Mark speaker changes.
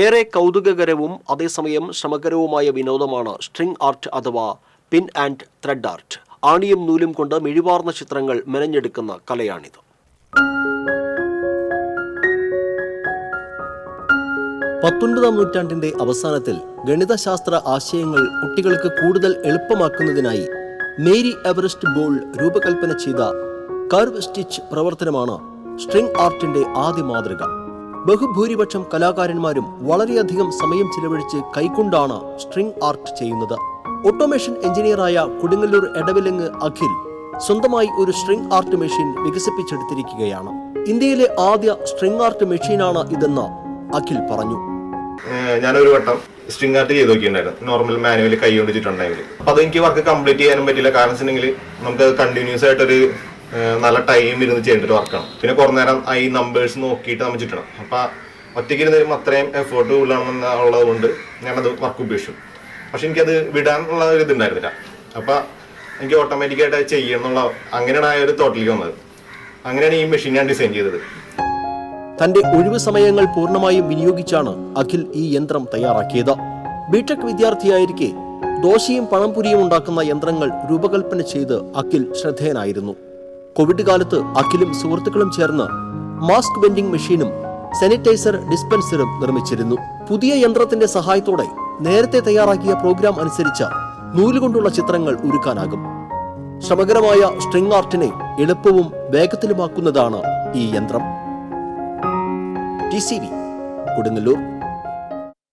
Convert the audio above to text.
Speaker 1: ഏറെ കൗതുകകരവും അതേസമയം ശ്രമകരവുമായ വിനോദമാണ് സ്ട്രിംഗ് ആർട്ട് അഥവാ പിൻ ആൻഡ് ത്രെഡ് ആർട്ട്. ആണിയും നൂലും കൊണ്ട് മിഴിവാർന്ന ചിത്രങ്ങൾ മെനഞ്ഞെടുക്കുന്ന കലയാണിത്. പത്തൊൻപതാം നൂറ്റാണ്ടിന്റെ അവസാനത്തിൽ ഗണിതശാസ്ത്ര ആശയങ്ങൾ കുട്ടികൾക്ക് കൂടുതൽ എളുപ്പമാക്കുന്നതിനായി മേരി എവറസ്റ്റ് ബോൾ രൂപകൽപ്പന ചെയ്ത കർവ് സ്റ്റിച്ച് പ്രവർത്തനമാണ് സ്ട്രിംഗ് ആർട്ടിന്റെ ആദ്യ മാതൃക. ബഹുഭൂരിപക്ഷം കലാകാരന്മാരും വളരെയധികം സമയം ചിലവഴിച്ച് കൈകൊണ്ടാണ് സ്ട്രിംഗ് ആർട്ട് ചെയ്യുന്നത്. ഓട്ടോമേഷൻ എഞ്ചിനീയറായ കൊടുങ്ങല്ലൂർ എടവിലങ്ങ് അഖിൽ സ്വന്തമായി ഒരു സ്ട്രിംഗ് ആർട്ട് മെഷീൻ വികസിപ്പിച്ചെടുത്തിരിക്കുകയാണ്. ഇന്ത്യയിലെ ആദ്യ സ്ട്രിംഗ് ആർട്ട് മെഷീനാണ് ഇതെന്ന് അഖിൽ പറഞ്ഞു.
Speaker 2: ഞാനൊരു വട്ടം സ്ട്രിംഗ് ആർട്ട് ചെയ്ത് നോക്കിയിട്ടുണ്ടായിരുന്നു. നോർമൽ മാനുവലി കൈ കൊണ്ടിട്ടുണ്ടെങ്കിൽ അപ്പൊ അത് എനിക്ക് വർക്ക് കംപ്ലീറ്റ് ചെയ്യാനും പറ്റില്ല. കാരണം വെച്ചിട്ടുണ്ടെങ്കിൽ നമുക്ക് കണ്ടിന്യൂസ് ആയിട്ടൊരു നല്ല ടൈം ഇരുന്ന് ചെയ്യേണ്ട ഒരു വർക്കാണ് പിന്നെ കുറേ നേരം ഈ നമ്പേഴ്സ് നോക്കിയിട്ട് നമ്മൾ ചുറ്റണം. അപ്പൊ ഒറ്റയ്ക്ക് ഇരുന്ന് അത്രയും എഫേർട്ട് കൂടുതലാണെന്നുള്ളത് കൊണ്ട് ഞാനത് വർക്ക് ഉപേക്ഷിച്ചു. പക്ഷെ എനിക്കത് വിടാനുള്ള ഒരു ഇതുണ്ടായിരുന്നില്ല. അപ്പൊ എനിക്ക് ഓട്ടോമാറ്റിക്കായിട്ട് ചെയ്യണം എന്നുള്ള അങ്ങനെയാണ് ആ ഒരു തോട്ടിലേക്ക് വന്നത്. അങ്ങനെയാണ് ഈ മെഷീൻ ഞാൻ ഡിസൈൻ ചെയ്തത്.
Speaker 1: തന്റെ ഒഴിവ് സമയങ്ങൾ പൂർണമായും വിനിയോഗിച്ചാണ് അഖിൽ ഈ യന്ത്രം തയ്യാറാക്കിയത്. ബിടെക് വിദ്യാർത്ഥിയായിരിക്കെ ദോശയും പഴംപുരിയും ഉണ്ടാക്കുന്ന യന്ത്രങ്ങൾ രൂപകൽപ്പന ചെയ്ത് അഖിൽ ശ്രദ്ധേയനായിരുന്നു. കോവിഡ് കാലത്ത് അഖിലും സുഹൃത്തുക്കളും ചേർന്ന് മാസ്ക് വെൻഡിംഗ് മെഷീനും സാനിറ്റൈസർ ഡിസ്പെൻസറും നിർമ്മിച്ചിരുന്നു. പുതിയ യന്ത്രത്തിന്റെ സഹായത്തോടെ നേരത്തെ തയ്യാറാക്കിയ പ്രോഗ്രാം അനുസരിച്ച് നൂലുകൊണ്ടുള്ള ചിത്രങ്ങൾ ഉരുക്കാനാകും ശ്രമകരമായ സ്ട്രിംഗ് ആർട്ടിനെ എളുപ്പവും വേഗത്തിലുമാക്കുന്നതാണ് ഈ യന്ത്രം. T C V Kodungallur.